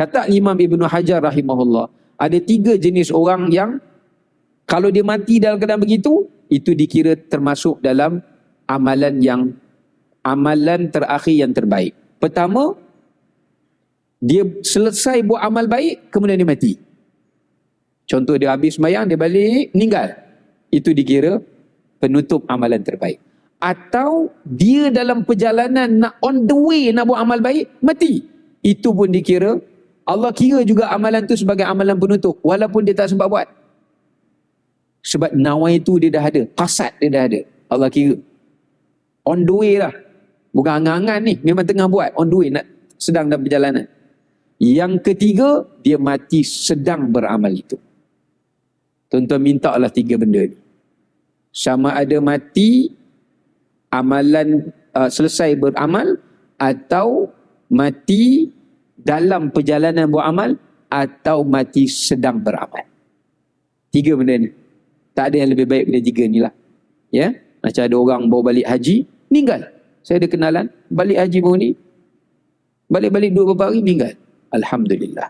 Kata Imam Ibn Hajar rahimahullah, ada tiga jenis orang yang kalau dia mati dalam keadaan begitu, itu dikira termasuk dalam amalan yang amalan terakhir yang terbaik. Pertama, dia selesai buat amal baik, kemudian dia mati. Contoh dia habis sembahyang, dia balik, meninggal. Itu dikira penutup amalan terbaik. Atau dia dalam perjalanan nak on the way nak buat amal baik, mati. Itu pun dikira, Allah kira juga amalan tu sebagai amalan penutup. Walaupun dia tak sempat buat. Sebab nawai itu dia dah ada. Kasat dia dah ada. Allah kira. On the way lah. Bukan angan-angan ni. Memang tengah buat. On the way. Nak sedang dalam perjalanan. Yang ketiga, dia mati sedang beramal itu. Tuan-tuan minta lah tiga benda ni. Sama ada mati amalan uh, selesai beramal atau mati dalam perjalanan buat amal atau mati sedang beramal. Tiga benda ni. Tak ada yang lebih baik daripada tiga ni lah. Ya? Macam ada orang bawa balik haji, meninggal. Saya ada kenalan, balik haji baru ni. Balik-balik dua beberapa hari, meninggal. Alhamdulillah.